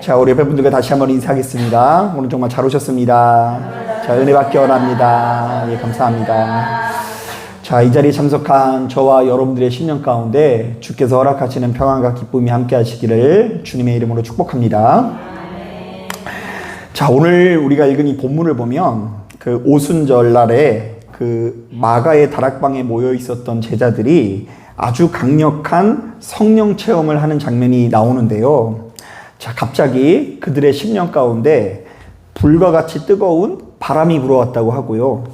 자, 우리 옆에 분들과 다시 한번 인사하겠습니다. 오늘 정말 잘 오셨습니다. 자, 은혜 받기 원합니다. 예, 감사합니다. 자, 이 자리에 참석한 저와 여러분들의 신년 가운데 주께서 허락하시는 평안과 기쁨이 함께 하시기를 주님의 이름으로 축복합니다. 자, 오늘 우리가 읽은 이 본문을 보면 그 오순절 날에 그 마가의 다락방에 모여 있었던 제자들이 아주 강력한 성령 체험을 하는 장면이 나오는데요. 자, 갑자기 그들의 심령 가운데 불과 같이 뜨거운 바람이 불어왔다고 하고요.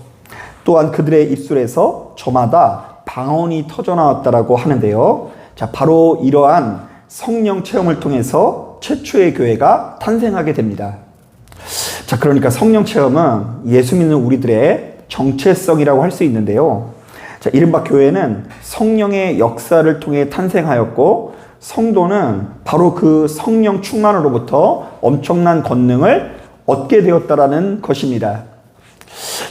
또한 그들의 입술에서 저마다 방언이 터져 나왔다라고 하는데요. 자, 바로 이러한 성령 체험을 통해서 최초의 교회가 탄생하게 됩니다. 자, 그러니까 성령 체험은 예수 믿는 우리들의 정체성이라고 할 수 있는데요. 자, 이른바 교회는 성령의 역사를 통해 탄생하였고, 성도는 바로 그 성령 충만으로부터 엄청난 권능을 얻게 되었다라는 것입니다.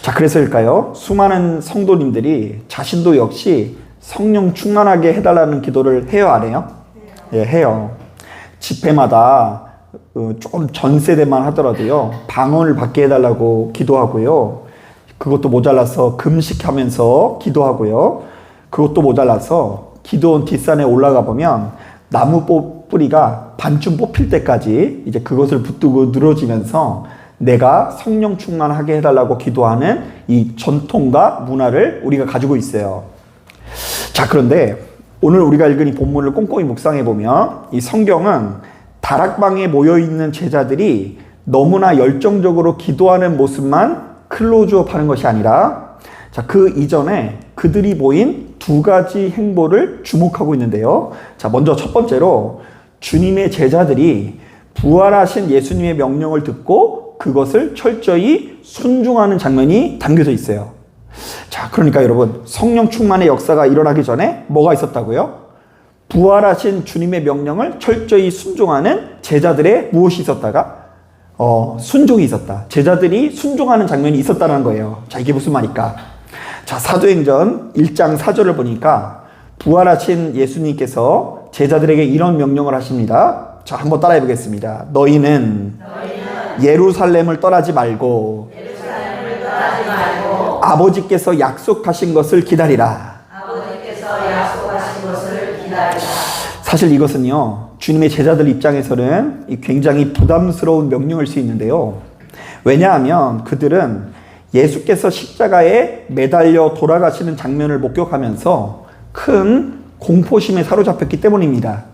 자, 그래서일까요? 수많은 성도님들이 자신도 역시 성령 충만하게 해달라는 기도를 해요, 안 해요? 예, 해요. 집회마다 어, 조금 전 세대만 하더라도요, 방언을 받게 해달라고 기도하고요. 그것도 모자라서 금식하면서 기도하고요. 그것도 모자라서 기도원 뒷산에 올라가 보면 나무 뽑- 뿌리가 반쯤 뽑힐 때까지 이제 그것을 붙들고 늘어지면서 내가 성령 충만하게 해달라고 기도하는 이 전통과 문화를 우리가 가지고 있어요. 자, 그런데 오늘 우리가 읽은 이 본문을 꼼꼼히 묵상해 보면 이 성경은 다락방에 모여 있는 제자들이 너무나 열정적으로 기도하는 모습만 클로즈업 하는 것이 아니라 자, 그 이전에 그들이 보인 두 가지 행보를 주목하고 있는데요. 자, 먼저 첫 번째로 주님의 제자들이 부활하신 예수님의 명령을 듣고 그것을 철저히 순종하는 장면이 담겨져 있어요. 자, 그러니까 여러분, 성령 충만의 역사가 일어나기 전에 뭐가 있었다고요? 부활하신 주님의 명령을 철저히 순종하는 제자들의 무엇이 있었다가? 어, 순종이 있었다. 제자들이 순종하는 장면이 있었다는 거예요. 자, 이게 무슨 말일까? 자, 사도행전 1장 4절을 보니까 부활하신 예수님께서 제자들에게 이런 명령을 하십니다. 자, 한번 따라해 보겠습니다. 너희는, 예루살렘을 떠나지 말고 아버지께서 약속하신 것을 기다리라. 사실 이것은요, 주님의 제자들 입장에서는 이 굉장히 부담스러운 명령일 수 있는데요. 왜냐하면 그들은 예수께서 십자가에 매달려 돌아가시는 장면을 목격하면서 큰 공포심에 사로잡혔기 때문입니다.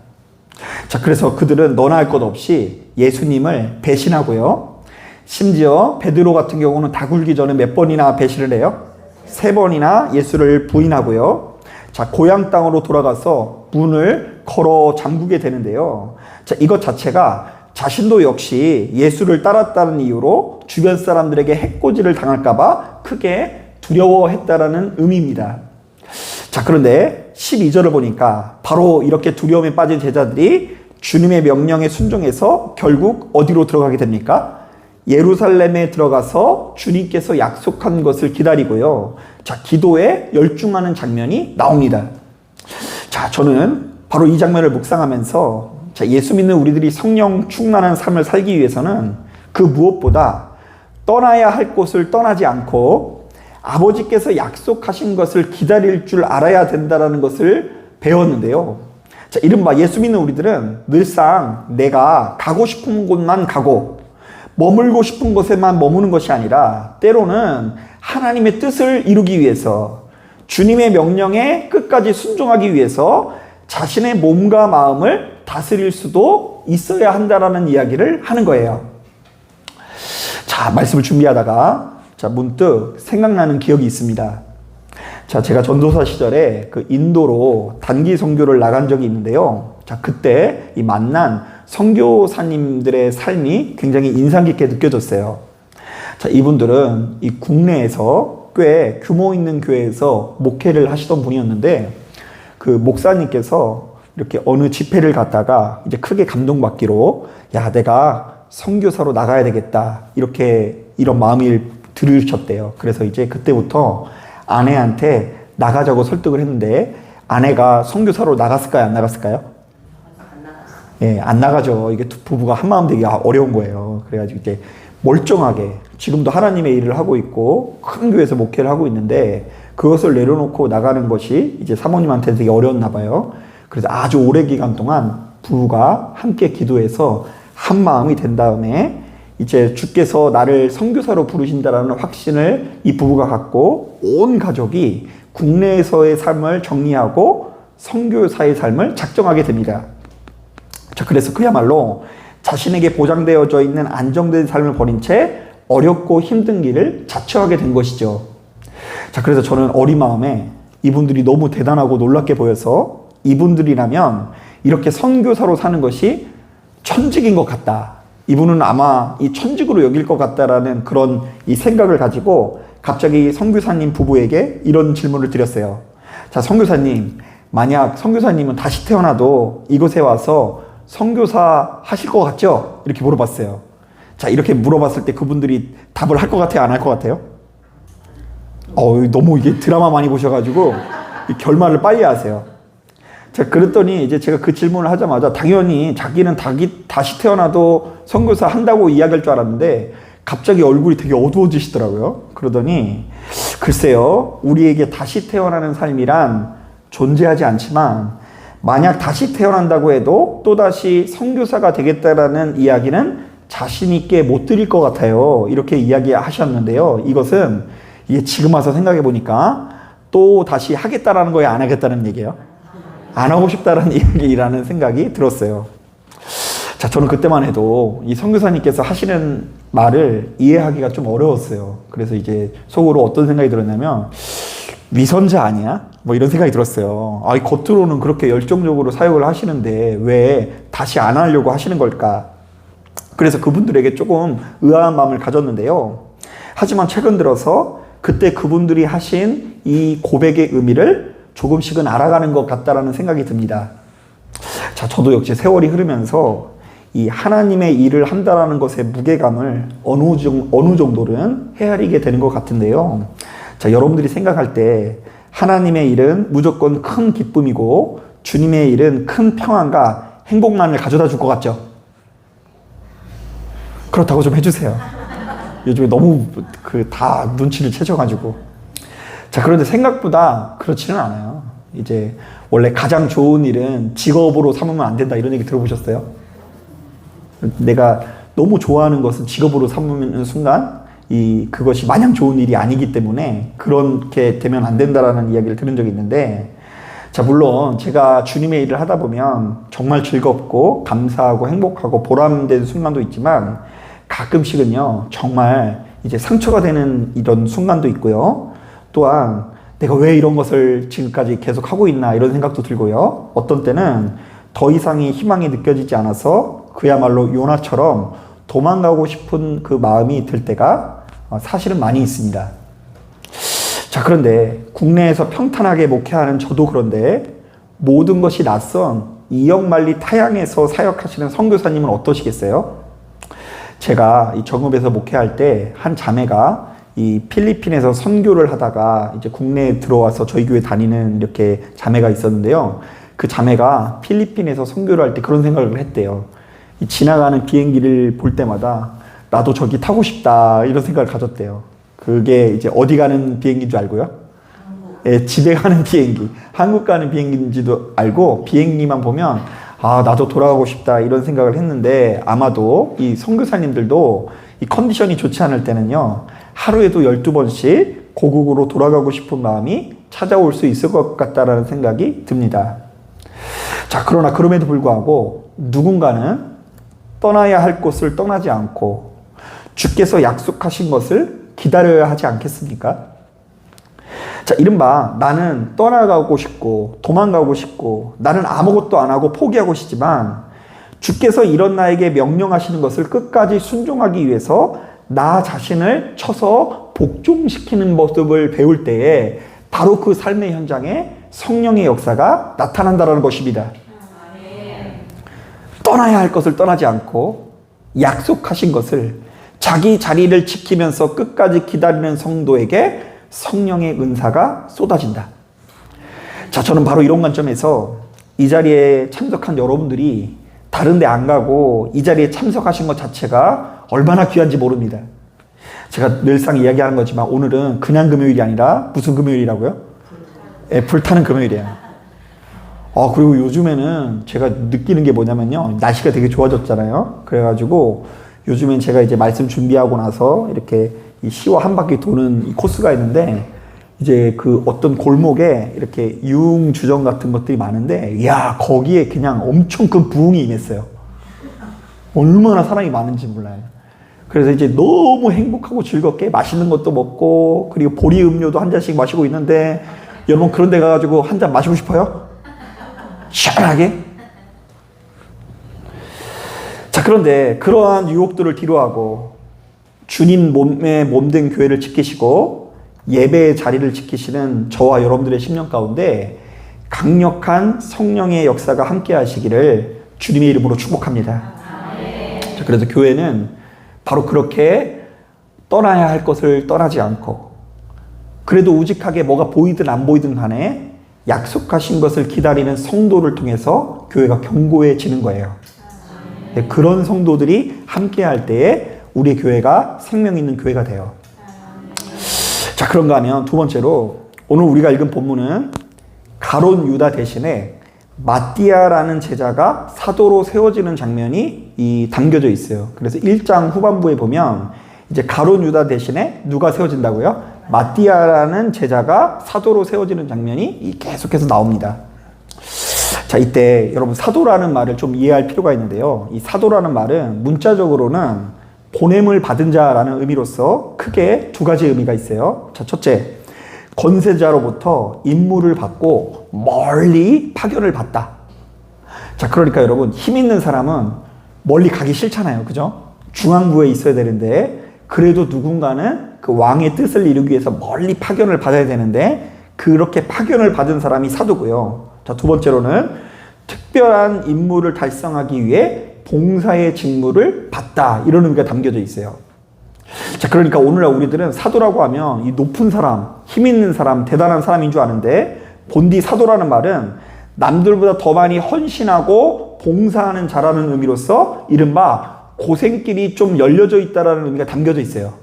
자, 그래서 그들은 너나 할 것 없이 예수님을 배신하고요. 심지어 베드로 같은 경우는 다 굴기 전에 몇 번이나 배신을 해요? 세 번이나 예수를 부인하고요. 자, 고향 땅으로 돌아가서 문을 걸어 잠그게 되는데요. 자, 이것 자체가 자신도 역시 예수를 따랐다는 이유로 주변 사람들에게 해코지를 당할까봐 크게 두려워했다라는 의미입니다. 자, 그런데 12절을 보니까 바로 이렇게 두려움에 빠진 제자들이 주님의 명령에 순종해서 결국 어디로 들어가게 됩니까? 예루살렘에 들어가서 주님께서 약속한 것을 기다리고요. 자, 기도에 열중하는 장면이 나옵니다. 자, 저는 바로 이 장면을 묵상하면서 자, 예수 믿는 우리들이 성령 충만한 삶을 살기 위해서는 그 무엇보다 떠나야 할 곳을 떠나지 않고 아버지께서 약속하신 것을 기다릴 줄 알아야 된다라는 것을 배웠는데요. 자, 이른바 예수 믿는 우리들은 늘상 내가 가고 싶은 곳만 가고 머물고 싶은 곳에만 머무는 것이 아니라 때로는 하나님의 뜻을 이루기 위해서 주님의 명령에 끝까지 순종하기 위해서 자신의 몸과 마음을 다스릴 수도 있어야 한다라는 이야기를 하는 거예요. 자, 말씀을 준비하다가 자, 문득 생각나는 기억이 있습니다. 자, 제가 전도사 시절에 그 인도로 단기 선교를 나간 적이 있는데요. 자, 그때 이 만난 선교사님들의 삶이 굉장히 인상 깊게 느껴졌어요. 자, 이분들은 이 국내에서 꽤 규모 있는 교회에서 목회를 하시던 분이었는데 그 목사님께서 이렇게 어느 집회를 갔다가 이제 크게 감동받기로 야, 내가 선교사로 나가야 되겠다. 이렇게 이런 마음을 들으셨대요. 그래서 이제 그때부터 아내한테 나가자고 설득을 했는데 아내가 선교사로 나갔을까요? 안 나갔을까요? 예, 안 나가죠. 이게 두 부부가 한 마음 되기 어려운 거예요. 그래가지고 이제 멀쩡하게 지금도 하나님의 일을 하고 있고 큰 교회에서 목회를 하고 있는데 그것을 내려놓고 나가는 것이 이제 사모님한테 되게 어려웠나 봐요. 그래서 아주 오래 기간 동안 부부가 함께 기도해서 한 마음이 된 다음에 이제 주께서 나를 선교사로 부르신다라는 확신을 이 부부가 갖고 온 가족이 국내에서의 삶을 정리하고 선교사의 삶을 작정하게 됩니다. 자, 그래서 그야말로 자신에게 보장되어져 있는 안정된 삶을 버린 채 어렵고 힘든 길을 자처하게 된 것이죠. 자, 그래서 저는 어린 마음에 이분들이 너무 대단하고 놀랍게 보여서 이분들이라면 이렇게 선교사로 사는 것이 천직인 것 같다. 이분은 아마 이 천직으로 여길 것 같다라는 그런 이 생각을 가지고 갑자기 선교사님 부부에게 이런 질문을 드렸어요. 자, 선교사님, 만약 선교사님은 다시 태어나도 이곳에 와서 선교사 하실 것 같죠? 이렇게 물어봤어요. 자, 이렇게 물어봤을 때 그분들이 답을 할 것 같아요? 안 할 것 같아요? 어, 너무 이게 드라마 많이 보셔가지고 이 결말을 빨리 하세요. 자, 그랬더니 이제 제가 그 질문을 하자마자 당연히 자기는 다기, 다시 태어나도 선교사 한다고 이야기할 줄 알았는데 갑자기 얼굴이 되게 어두워지시더라고요. 그러더니 글쎄요, 우리에게 다시 태어나는 삶이란 존재하지 않지만 만약 다시 태어난다고 해도 또다시 선교사가 되겠다라는 이야기는 자신 있게 못 드릴 것 같아요. 이렇게 이야기하셨는데요. 이것은 이게 지금 와서 생각해 보니까 또 다시 하겠다라는 거예요, 안 하겠다는 얘기예요. 안 하고 싶다라는 이야기라는 생각이 들었어요. 자, 저는 그때만 해도 이 선교사님께서 하시는 말을 이해하기가 좀 어려웠어요. 그래서 이제 속으로 어떤 생각이 들었냐면 위선자 아니야? 뭐 이런 생각이 들었어요. 아, 이 겉으로는 그렇게 열정적으로 사역을 하시는데 왜 다시 안 하려고 하시는 걸까? 그래서 그분들에게 조금 의아한 마음을 가졌는데요. 하지만 최근 들어서 그때 그분들이 하신 이 고백의 의미를 조금씩은 알아가는 것 같다라는 생각이 듭니다. 자, 저도 역시 세월이 흐르면서 이 하나님의 일을 한다라는 것의 무게감을 어느, 정, 어느 정도는 헤아리게 되는 것 같은데요. 자, 여러분들이 생각할 때 하나님의 일은 무조건 큰 기쁨이고 주님의 일은 큰 평안과 행복만을 가져다 줄 것 같죠? 그렇다고 좀 해주세요. 요즘에 너무 그 다 눈치를 채셔가지고. 자, 그런데 생각보다 그렇지는 않아요. 이제 원래 가장 좋은 일은 직업으로 삼으면 안 된다 이런 얘기 들어보셨어요? 내가 너무 좋아하는 것은 직업으로 삼는 순간 이 그것이 마냥 좋은 일이 아니기 때문에 그렇게 되면 안 된다라는 이야기를 들은 적이 있는데 자 물론 제가 주님의 일을 하다 보면 정말 즐겁고 감사하고 행복하고 보람된 순간도 있지만 가끔씩은요 정말 이제 상처가 되는 이런 순간도 있고요 또한 내가 왜 이런 것을 지금까지 계속 하고 있나 이런 생각도 들고요 어떤 때는 더 이상의 희망이 느껴지지 않아서 그야말로 요나처럼 도망가고 싶은 그 마음이 들 때가 어, 사실은 많이 있습니다. 자, 그런데 국내에서 평탄하게 목회하는 저도 그런데 모든 것이 낯선 이역만리 타양에서 사역하시는 선교사님은 어떠시겠어요? 제가 이 정읍에서 목회할 때 한 자매가 이 필리핀에서 선교를 하다가 이제 국내에 들어와서 저희 교회 다니는 이렇게 자매가 있었는데요. 그 자매가 필리핀에서 선교를 할 때 그런 생각을 했대요. 이 지나가는 비행기를 볼 때마다 나도 저기 타고 싶다 이런 생각을 가졌대요. 그게 이제 어디 가는 비행기인 줄 알고요? 예, 집에 가는 비행기, 한국 가는 비행기인지도 알고 비행기만 보면 아 나도 돌아가고 싶다 이런 생각을 했는데 아마도 이 선교사님들도 이 컨디션이 좋지 않을 때는요 하루에도 12번씩 고국으로 돌아가고 싶은 마음이 찾아올 수 있을 것 같다라는 생각이 듭니다. 자, 그러나 그럼에도 불구하고 누군가는 떠나야 할 곳을 떠나지 않고 주께서 약속하신 것을 기다려야 하지 않겠습니까? 자, 이른바 나는 떠나가고 싶고 도망가고 싶고 나는 아무것도 안 하고 포기하고 싶지만 주께서 이런 나에게 명령하시는 것을 끝까지 순종하기 위해서 나 자신을 쳐서 복종시키는 모습을 배울 때에 바로 그 삶의 현장에 성령의 역사가 나타난다는 것입니다. 떠나야 할 것을 떠나지 않고 약속하신 것을 자기 자리를 지키면서 끝까지 기다리는 성도에게 성령의 은사가 쏟아진다. 자, 저는 바로 이런 관점에서 이 자리에 참석한 여러분들이 다른 데 안 가고 이 자리에 참석하신 것 자체가 얼마나 귀한지 모릅니다. 제가 늘상 이야기하는 거지만 오늘은 그냥 금요일이 아니라 무슨 금요일이라고요? 예, 불타는 금요일이에요. 아, 그리고 요즘에는 제가 느끼는 게 뭐냐면요. 날씨가 되게 좋아졌잖아요. 그래가지고 요즘엔 제가 이제 말씀 준비하고 나서 이렇게 이 시와 한 바퀴 도는 이 코스가 있는데 이제 그 어떤 골목에 이렇게 융 주점 같은 것들이 많은데 야 거기에 그냥 엄청 큰 부흥이 임했어요. 얼마나 사람이 많은지 몰라요. 그래서 이제 너무 행복하고 즐겁게 맛있는 것도 먹고 그리고 보리 음료도 한 잔씩 마시고 있는데 여러분 그런 데 가가지고 한 잔 마시고 싶어요? 시원하게? 자 그런데 그러한 유혹들을 뒤로하고 주님 몸에 몸된 교회를 지키시고 예배의 자리를 지키시는 저와 여러분들의 10년 가운데 강력한 성령의 역사가 함께 하시기를 주님의 이름으로 축복합니다. 자, 그래서 교회는 바로 그렇게 떠나야 할 것을 떠나지 않고 그래도 우직하게 뭐가 보이든 안 보이든 간에 약속하신 것을 기다리는 성도를 통해서 교회가 견고해지는 거예요. 네, 그런 성도들이 함께 할 때에 우리 교회가 생명 있는 교회가 돼요. 자, 그런가 하면 두 번째로 오늘 우리가 읽은 본문은 가론 유다 대신에 마띠아라는 제자가 사도로 세워지는 장면이 이 담겨져 있어요. 그래서 1장 후반부에 보면 이제 가론 유다 대신에 누가 세워진다고요? 마띠아라는 제자가 사도로 세워지는 장면이 계속해서 나옵니다. 자, 이때 여러분 사도라는 말을 좀 이해할 필요가 있는데요. 이 사도라는 말은 문자적으로는 보냄을 받은 자라는 의미로서 크게 두 가지 의미가 있어요. 자, 첫째, 권세자로부터 임무를 받고 멀리 파견을 받다. 자, 그러니까 여러분 힘 있는 사람은 멀리 가기 싫잖아요. 그죠? 중앙부에 있어야 되는데 그래도 누군가는 그 왕의 뜻을 이루기 위해서 멀리 파견을 받아야 되는데 그렇게 파견을 받은 사람이 사도고요. 자, 두 번째로는 특별한 임무를 달성하기 위해 봉사의 직무를 받다. 이런 의미가 담겨져 있어요. 자, 그러니까 오늘날 우리들은 사도라고 하면 이 높은 사람, 힘 있는 사람, 대단한 사람인 줄 아는데 본디 사도라는 말은 남들보다 더 많이 헌신하고 봉사하는 자라는 의미로서 이른바 고생길이 좀 열려져 있다라는 의미가 담겨져 있어요.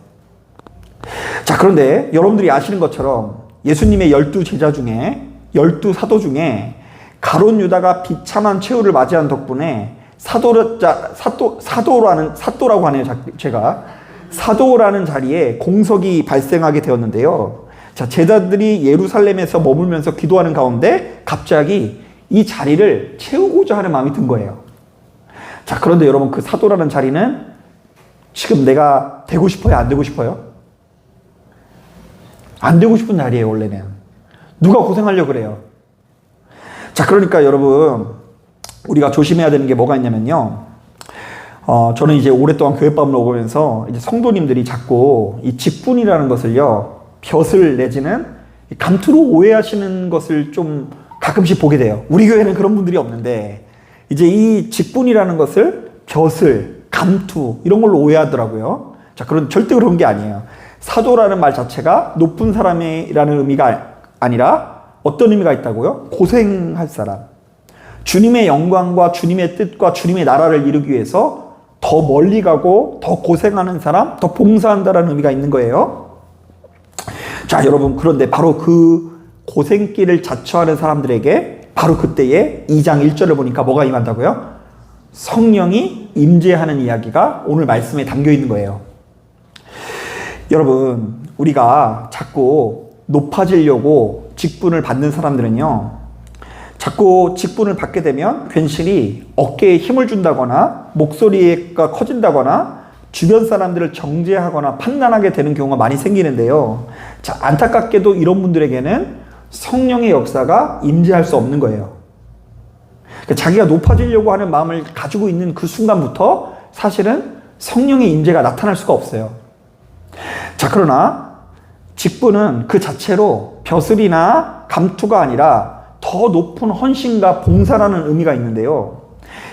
자, 그런데 여러분들이 아시는 것처럼 예수님의 열두 제자 중에 열두 사도 중에 가론 유다가 비참한 최후를 맞이한 덕분에 사도자 사도 사도라는 사도라고 하네요. 제가 사도라는 자리에 공석이 발생하게 되었는데요. 자, 제자들이 예루살렘에서 머물면서 기도하는 가운데 갑자기 이 자리를 채우고자 하는 마음이 든 거예요. 자, 그런데 여러분 그 사도라는 자리는 지금 내가 되고 싶어요? 안 되고 싶어요? 안 되고 싶은 자리예요, 원래는. 누가 고생하려고 그래요? 자, 그러니까 여러분, 우리가 조심해야 되는 게 뭐가 있냐면요. 어, 저는 이제 오랫동안 교회밥을 먹으면서 이제 성도님들이 자꾸 이 직분이라는 것을요, 벼슬 내지는 감투로 오해하시는 것을 좀 가끔씩 보게 돼요. 우리 교회는 그런 분들이 없는데, 이제 이 직분이라는 것을 벼슬, 감투, 이런 걸로 오해하더라고요. 자, 그런, 절대 그런 게 아니에요. 사도라는 말 자체가 높은 사람이라는 의미가 아니라 어떤 의미가 있다고요? 고생할 사람. 주님의 영광과 주님의 뜻과 주님의 나라를 이루기 위해서 더 멀리 가고 더 고생하는 사람, 더 봉사한다라는 의미가 있는 거예요. 자, 여러분, 그런데 바로 그 고생길을 자처하는 사람들에게 바로 그때에 2장 1절을 보니까 뭐가 임한다고요? 성령이 임재하는 이야기가 오늘 말씀에 담겨 있는 거예요. 여러분, 우리가 자꾸 높아지려고 직분을 받는 사람들은요, 자꾸 직분을 받게 되면 괜시리 어깨에 힘을 준다거나 목소리가 커진다거나 주변 사람들을 정죄하거나 판단하게 되는 경우가 많이 생기는데요. 자, 안타깝게도 이런 분들에게는 성령의 역사가 임재할 수 없는 거예요. 그러니까 자기가 높아지려고 하는 마음을 가지고 있는 그 순간부터 사실은 성령의 임재가 나타날 수가 없어요. 자, 그러나 직분은 그 자체로 벼슬이나 감투가 아니라 더 높은 헌신과 봉사라는 의미가 있는데요.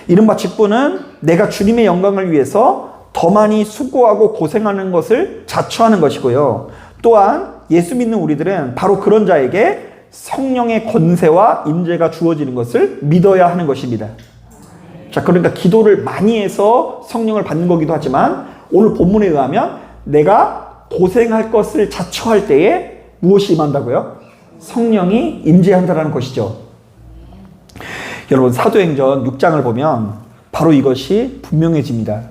이른바 직분은 내가 주님의 영광을 위해서 더 많이 수고하고 고생하는 것을 자처하는 것이고요. 또한 예수 믿는 우리들은 바로 그런 자에게 성령의 권세와 임재가 주어지는 것을 믿어야 하는 것입니다. 자, 그러니까 기도를 많이 해서 성령을 받는 거기도 하지만 오늘 본문에 의하면 내가 고생할 것을 자처할 때에 무엇이 임한다고요? 성령이 임재한다라는 것이죠. 여러분 사도행전 6장을 보면 바로 이것이 분명해집니다.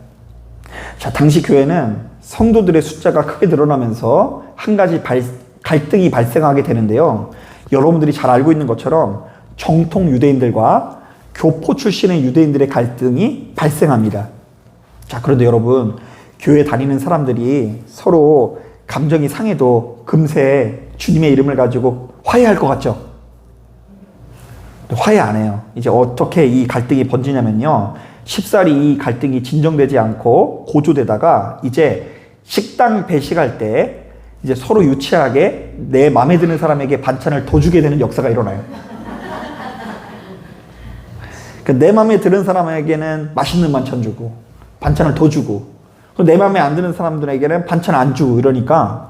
자, 당시 교회는 성도들의 숫자가 크게 늘어나면서 한 가지 발- 갈등이 발생하게 되는데요. 여러분들이 잘 알고 있는 것처럼 정통 유대인들과 교포 출신의 유대인들의 갈등이 발생합니다. 자, 그런데 여러분, 교회 다니는 사람들이 서로 감정이 상해도 금세 주님의 이름을 가지고 화해할 것 같죠? 화해 안 해요. 이제 어떻게 이 갈등이 번지냐면요. 쉽사리 이 갈등이 진정되지 않고 고조되다가 이제 식당 배식할 때 이제 서로 유치하게 내 마음에 드는 사람에게 반찬을 더 주게 되는 역사가 일어나요. 그러니까 내 마음에 드는 사람에게는 맛있는 반찬 주고 반찬을 더 주고 그내 마음에 안 드는 사람들에게는 반찬 안 주고 이러니까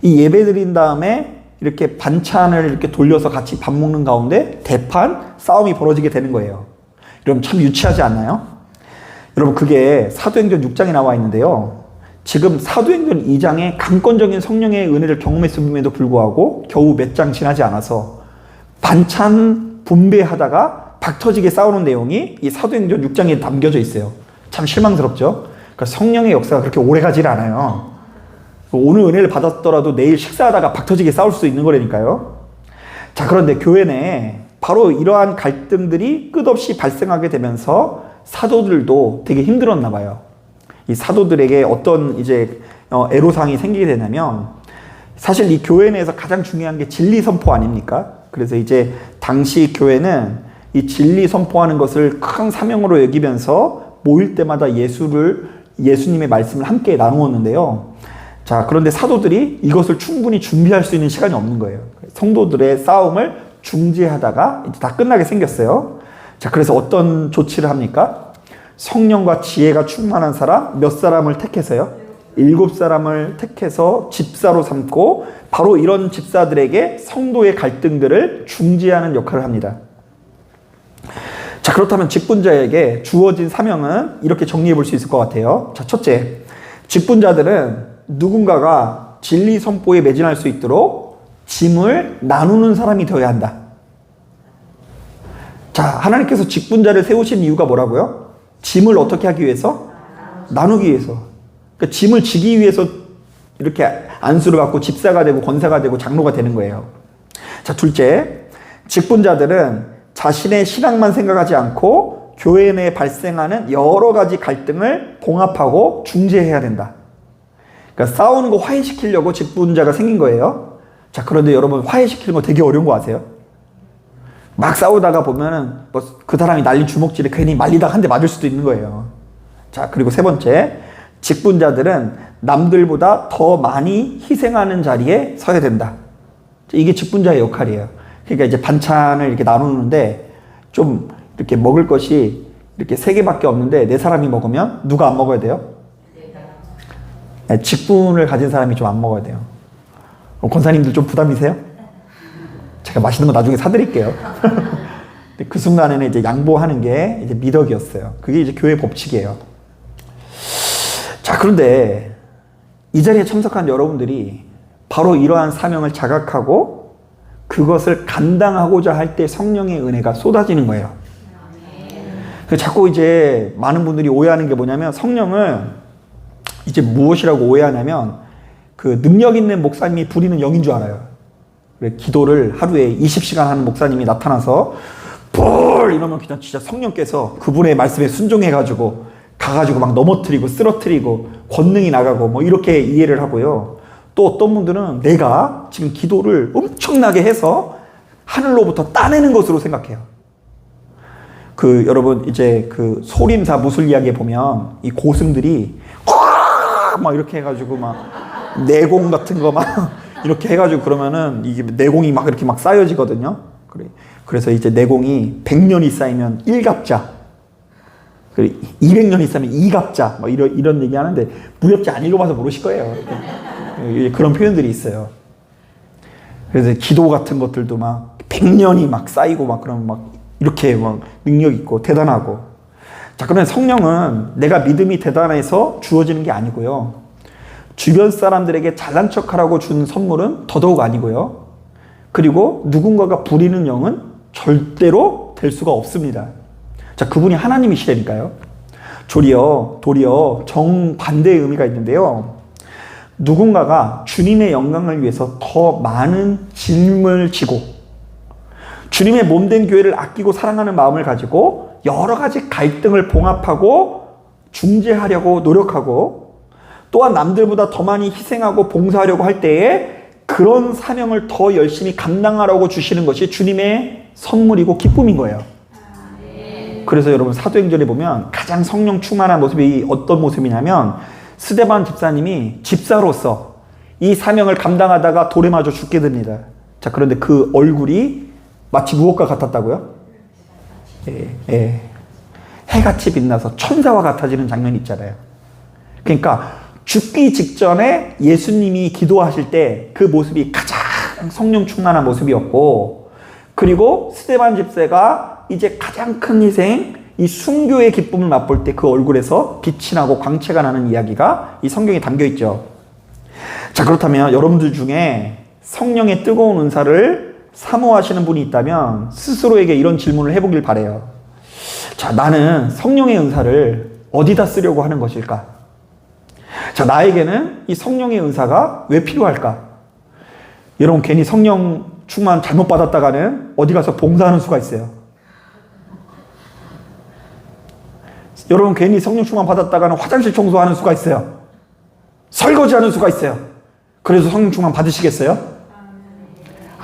이 예배 드린 다음에 이렇게 반찬을 이렇게 돌려서 같이 밥 먹는 가운데 대판 싸움이 벌어지게 되는 거예요. 여러분 참 유치하지 않나요? 여러분 그게 사도행전 6장에 나와 있는데요. 지금 사도행전 2장에 강권적인 성령의 은혜를 경험했음에도 불구하고 겨우 몇 장 지나지 않아서 반찬 분배하다가 박터지게 싸우는 내용이 이 사도행전 6장에 담겨져 있어요. 참 실망스럽죠? 그러니까 성령의 역사가 그렇게 오래 가질 않아요. 오늘 은혜를 받았더라도 내일 식사하다가 박터지게 싸울 수 있는 거라니까요. 자, 그런데 교회 내에 바로 이러한 갈등들이 끝없이 발생하게 되면서 사도들도 되게 힘들었나 봐요. 이 사도들에게 어떤 이제 어, 애로사항이 생기게 되냐면 사실 이 교회 내에서 가장 중요한 게 진리 선포 아닙니까? 그래서 이제 당시 교회는 이 진리 선포하는 것을 큰 사명으로 여기면서 모일 때마다 예수를 예수님의 말씀을 함께 나누었는데요. 자, 그런데 사도들이 이것을 충분히 준비할 수 있는 시간이 없는 거예요. 성도들의 싸움을 중재하다가 이제 다 끝나게 생겼어요. 자, 그래서 어떤 조치를 합니까? 성령과 지혜가 충만한 사람 몇 사람을 택해서요? 일곱 사람을 택해서 집사로 삼고 바로 이런 집사들에게 성도의 갈등들을 중재하는 역할을 합니다. 자, 그렇다면 직분자에게 주어진 사명은 이렇게 정리해 볼 수 있을 것 같아요. 자, 첫째. 직분자들은 누군가가 진리 선포에 매진할 수 있도록 짐을 나누는 사람이 되어야 한다. 자, 하나님께서 직분자를 세우신 이유가 뭐라고요? 짐을 어떻게 하기 위해서? 나누기 위해서. 그러니까 짐을 지기 위해서 이렇게 안수를 받고 집사가 되고 권사가 되고 장로가 되는 거예요. 자, 둘째. 직분자들은 자신의 신앙만 생각하지 않고 교회 내에 발생하는 여러 가지 갈등을 봉합하고 중재해야 된다. 그러니까 싸우는 거 화해시키려고 직분자가 생긴 거예요. 자, 그런데 여러분 화해시키는 거 되게 어려운 거 아세요? 막 싸우다가 보면은 뭐 그 사람이 날린 주먹질에 괜히 말리다가 한대 맞을 수도 있는 거예요. 자, 그리고 세 번째. 직분자들은 남들보다 더 많이 희생하는 자리에 서야 된다. 이게 직분자의 역할이에요. 그러니까 이제 반찬을 이렇게 나누는데 좀 이렇게 먹을 것이 이렇게 세 개밖에 없는데 네 사람이 먹으면 누가 안 먹어야 돼요? 네, 직분을 가진 사람이 좀 안 먹어야 돼요. 권사님들 좀 부담이세요? 제가 맛있는 거 나중에 사드릴게요. 근데 그 순간에는 이제 양보하는 게 이제 미덕이었어요. 그게 이제 교회 법칙이에요. 자, 그런데 이 자리에 참석한 여러분들이 바로 이러한 사명을 자각하고 그것을 감당하고자 할 때 성령의 은혜가 쏟아지는 거예요. 그 자꾸 이제 많은 분들이 오해하는 게 뭐냐면 성령을 이제 무엇이라고 오해하냐면 그 능력 있는 목사님이 부리는 영인 줄 알아요. 그래, 기도를 하루에 20시간 하는 목사님이 나타나서 볼 이러면 그냥 진짜 성령께서 그분의 말씀에 순종해 가지고 가가지고 막 넘어뜨리고 쓰러뜨리고 권능이 나가고 뭐 이렇게 이해를 하고요. 또 어떤 분들은 내가 지금 기도를 엄청나게 해서 하늘로부터 따내는 것으로 생각해요. 그 여러분 이제 그 소림사 무술 이야기에 보면 이 고승들이 막 이렇게 해가지고 막 내공 같은 거 막 이렇게 해가지고 그러면은 이게 내공이 막 이렇게 막 쌓여지거든요. 그래 그래서 이제 내공이 100년이 쌓이면 1갑자, 그래 200년이 쌓이면 2갑자, 뭐 이런 이런 얘기 하는데 무협지 안 읽어봐서 모르실 거예요. 이렇게. 그런 표현들이 있어요. 그래서 기도 같은 것들도 막 100년이 막 쌓이고 막 그러면 막 이렇게 막 능력 있고 대단하고 자, 그러면 성령은 내가 믿음이 대단해서 주어지는 게 아니고요. 주변 사람들에게 잘난 척하라고 준 선물은 더더욱 아니고요. 그리고 누군가가 부리는 영은 절대로 될 수가 없습니다. 자, 그분이 하나님이시라니까요. 도리어, 도리어 정반대의 의미가 있는데요. 누군가가 주님의 영광을 위해서 더 많은 짐을 지고 주님의 몸된 교회를 아끼고 사랑하는 마음을 가지고 여러 가지 갈등을 봉합하고 중재하려고 노력하고 또한 남들보다 더 많이 희생하고 봉사하려고 할 때에 그런 사명을 더 열심히 감당하라고 주시는 것이 주님의 선물이고 기쁨인 거예요. 그래서 여러분 사도행전에 보면 가장 성령 충만한 모습이 어떤 모습이냐면 스데반 집사님이 집사로서 이 사명을 감당하다가 돌에 맞아 죽게 됩니다. 자 그런데 그 얼굴이 마치 무엇과 같았다고요? 예, 예. 해같이 빛나서 천사와 같아지는 장면이 있잖아요. 그러니까 죽기 직전에 예수님이 기도하실 때 그 모습이 가장 성령 충만한 모습이었고 그리고 스데반 집사가 이제 가장 큰 희생 이 순교의 기쁨을 맛볼 때 그 얼굴에서 빛이 나고 광채가 나는 이야기가 이 성경에 담겨 있죠. 자 그렇다면 여러분들 중에 성령의 뜨거운 은사를 사모하시는 분이 있다면 스스로에게 이런 질문을 해보길 바래요. 자 나는 성령의 은사를 어디다 쓰려고 하는 것일까? 자 나에게는 이 성령의 은사가 왜 필요할까? 여러분 괜히 성령 충만 잘못 받았다가는 어디 가서 봉사하는 수가 있어요. 여러분 괜히 성령 충만 받았다가는 화장실 청소하는 수가 있어요. 설거지하는 수가 있어요. 그래서 성령 충만 받으시겠어요?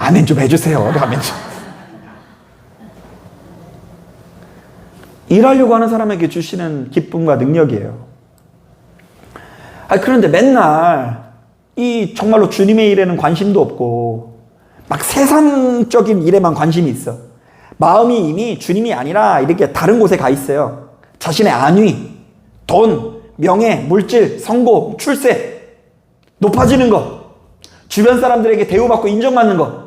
아멘 좀 해주세요. 아멘 좀. 일하려고 하는 사람에게 주시는 기쁨과 능력이에요. 아 그런데 맨날 이 정말로 주님의 일에는 관심도 없고 막 세상적인 일에만 관심이 있어. 마음이 이미 주님이 아니라 이렇게 다른 곳에 가 있어요. 자신의 안위, 돈, 명예, 물질, 성공, 출세, 높아지는 것, 주변 사람들에게 대우받고 인정받는 것.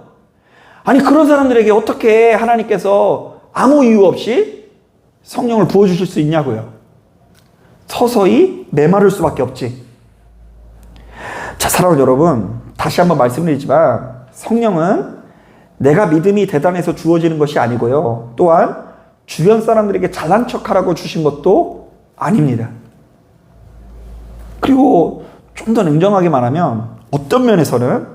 아니, 그런 사람들에게 어떻게 하나님께서 아무 이유 없이 성령을 부어 주실 수 있냐고요. 서서히 메마를 수밖에 없지. 자, 사랑하는 여러분, 다시 한번 말씀드리지만, 성령은 내가 믿음이 대단해서 주어지는 것이 아니고요. 또한 주변 사람들에게 잘난 척하라고 주신 것도 아닙니다. 그리고 좀 더 냉정하게 말하면 어떤 면에서는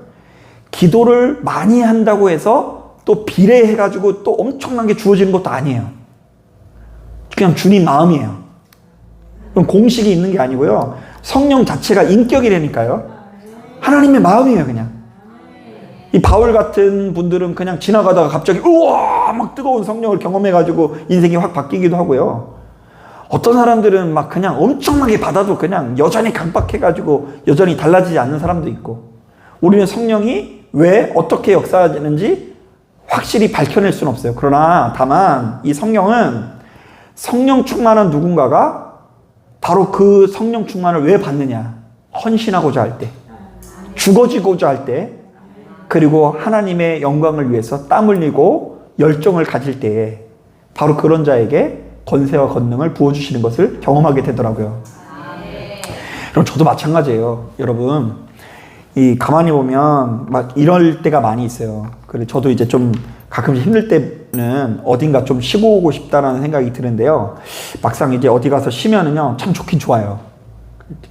기도를 많이 한다고 해서 또 비례해가지고 또 엄청난 게 주어지는 것도 아니에요. 그냥 주님 마음이에요. 그럼 공식이 있는 게 아니고요. 성령 자체가 인격이라니까요. 하나님의 마음이에요, 그냥. 이 바울 같은 분들은 그냥 지나가다가 갑자기 우와 막 뜨거운 성령을 경험해가지고 인생이 확 바뀌기도 하고요. 어떤 사람들은 막 그냥 엄청나게 받아도 그냥 여전히 강박해가지고 여전히 달라지지 않는 사람도 있고 우리는 성령이 왜 어떻게 역사하는지 확실히 밝혀낼 수는 없어요. 그러나 다만 이 성령은 성령 충만한 누군가가 바로 그 성령 충만을 왜 받느냐? 헌신하고자 할 때, 죽어지고자 할 때, 그리고 하나님의 영광을 위해서 땀 흘리고 열정을 가질 때에 바로 그런 자에게 권세와 권능을 부어주시는 것을 경험하게 되더라고요. 그럼 저도 마찬가지예요. 여러분, 이 가만히 보면 막 이럴 때가 많이 있어요. 그래 저도 이제 좀 가끔씩 힘들 때는 어딘가 좀 쉬고 오고 싶다라는 생각이 드는데요. 막상 이제 어디 가서 쉬면은요, 참 좋긴 좋아요.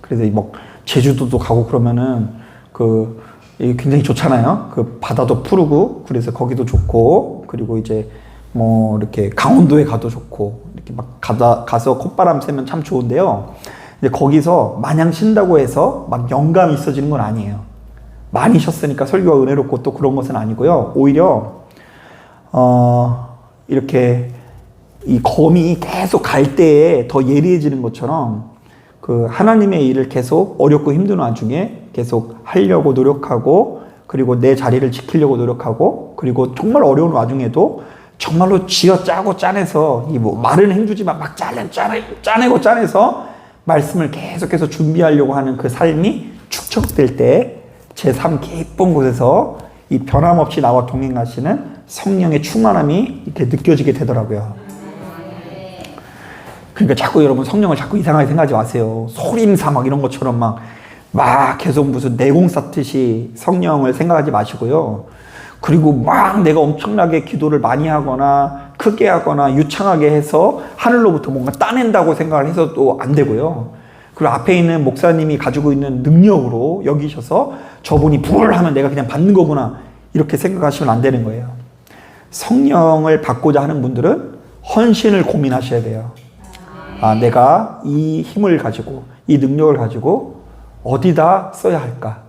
그래서 뭐 제주도도 가고 그러면은 그 굉장히 좋잖아요. 그 바다도 푸르고 그래서 거기도 좋고 그리고 이제 뭐 이렇게 강원도에 가도 좋고 이렇게 막 가다 가서 콧바람 쐬면 참 좋은데요. 이제 거기서 마냥 쉰다고 해서 막 영감이 있어지는 건 아니에요. 많이 쉬었으니까 설교가 은혜롭고 또 그런 것은 아니고요. 오히려 어 이렇게 이 검이 계속 갈 때에 더 예리해지는 것처럼 그 하나님의 일을 계속 어렵고 힘든 와중에 계속 하려고 노력하고 그리고 내 자리를 지키려고 노력하고 그리고 정말 어려운 와중에도 정말로 쥐어 짜고 짜내서 이 뭐 말은 행주지만 막 짜내 짜내 짜내고 짜내서 말씀을 계속해서 준비하려고 하는 그 삶이 축적될 때제삶 깊은 곳에서 이 변함없이 나와 동행하시는 성령의 충만함이 이렇게 느껴지게 되더라고요. 그러니까 자꾸 여러분 성령을 자꾸 이상하게 생각하지 마세요. 소림사 막 이런 것처럼 막, 막 계속 무슨 내공 쌓듯이 성령을 생각하지 마시고요. 그리고 막 내가 엄청나게 기도를 많이 하거나 크게 하거나 유창하게 해서 하늘로부터 뭔가 따낸다고 생각을 해서도 안 되고요. 그리고 앞에 있는 목사님이 가지고 있는 능력으로 여기셔서 저분이 불을 하면 내가 그냥 받는 거구나 이렇게 생각하시면 안 되는 거예요. 성령을 받고자 하는 분들은 헌신을 고민하셔야 돼요. 아, 내가 이 힘을 가지고 이 능력을 가지고 어디다 써야 할까?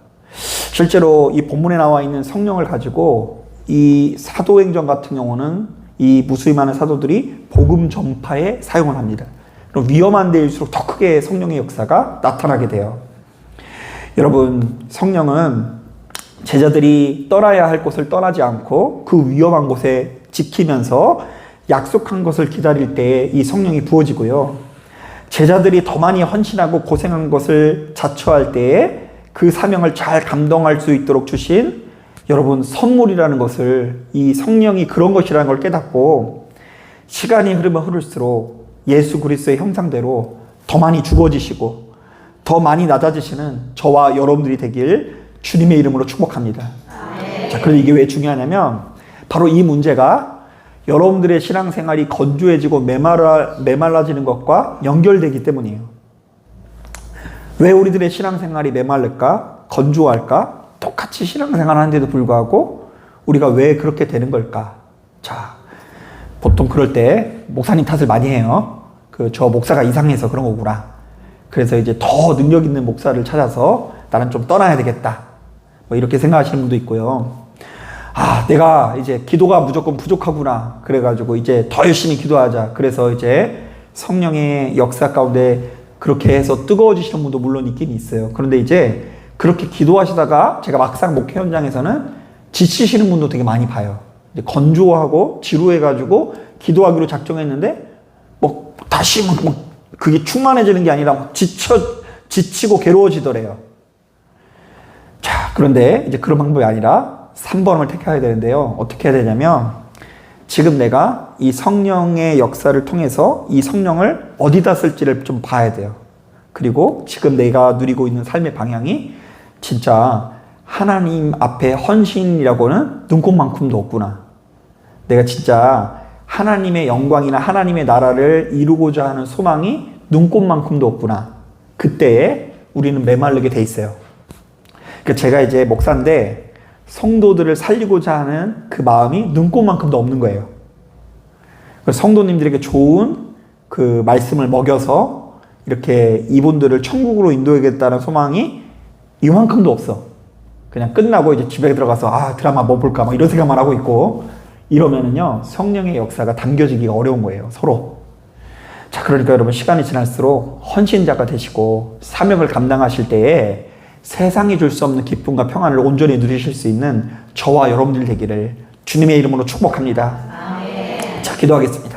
실제로 이 본문에 나와 있는 성령을 가지고 이 사도행전 같은 경우는 이 무슬림하는 사도들이 복음 전파에 사용을 합니다. 그럼 위험한 데일수록 더 크게 성령의 역사가 나타나게 돼요. 여러분, 성령은 제자들이 떠나야 할 곳을 떠나지 않고 그 위험한 곳에 지키면서 약속한 것을 기다릴 때에 이 성령이 부어지고요. 제자들이 더 많이 헌신하고 고생한 것을 자처할 때에 그 사명을 잘 감당할 수 있도록 주신 여러분 선물이라는 것을 이 성령이 그런 것이라는 걸 깨닫고 시간이 흐르면 흐를수록 예수 그리스도의 형상대로 더 많이 죽어지시고 더 많이 낮아지시는 저와 여러분들이 되길 주님의 이름으로 축복합니다. 자, 그런데 이게 왜 중요하냐면 바로 이 문제가 여러분들의 신앙생활이 건조해지고 메말라, 메말라지는 것과 연결되기 때문이에요. 왜 우리들의 신앙생활이 메말를까? 건조할까? 똑같이 신앙생활 하는데도 불구하고 우리가 왜 그렇게 되는 걸까? 자, 보통 그럴 때 목사님 탓을 많이 해요. 그 저 목사가 이상해서 그런 거구나. 그래서 이제 더 능력 있는 목사를 찾아서 나는 좀 떠나야 되겠다. 뭐 이렇게 생각하시는 분도 있고요. 아, 내가 이제 기도가 무조건 부족하구나. 그래가지고 이제 더 열심히 기도하자. 그래서 이제 성령의 역사 가운데 그렇게 해서 뜨거워지시는 분도 물론 있긴 있어요. 그런데 이제 그렇게 기도하시다가 제가 막상 목회 현장에서는 지치시는 분도 되게 많이 봐요. 건조하고 지루해가지고 기도하기로 작정했는데 뭐 다시 막, 막 그게 충만해지는 게 아니라 막 지쳐 지치고 괴로워지더래요. 자, 그런데 이제 그런 방법이 아니라 3번을 택해야 되는데요. 어떻게 해야 되냐면 지금 내가 이 성령의 역사를 통해서 이 성령을 어디다 쓸지를 좀 봐야 돼요. 그리고 지금 내가 누리고 있는 삶의 방향이 진짜 하나님 앞에 헌신이라고는 눈꼽만큼도 없구나. 내가 진짜 하나님의 영광이나 하나님의 나라를 이루고자 하는 소망이 눈꼽만큼도 없구나. 그때에 우리는 메말르게 돼 있어요. 그러니까 제가 이제 목사인데 성도들을 살리고자 하는 그 마음이 눈꼽만큼도 없는 거예요. 성도님들에게 좋은 그 말씀을 먹여서 이렇게 이분들을 천국으로 인도하겠다는 소망이 이만큼도 없어. 그냥 끝나고 이제 집에 들어가서 아 드라마 뭐 볼까 막 이런 생각만 하고 있고 이러면은요 성령의 역사가 담겨지기가 어려운 거예요 서로. 자 그러니까 여러분 시간이 지날수록 헌신자가 되시고 사명을 감당하실 때에 세상이 줄 수 없는 기쁨과 평안을 온전히 누리실 수 있는 저와 여러분들 되기를 주님의 이름으로 축복합니다. 자 기도하겠습니다.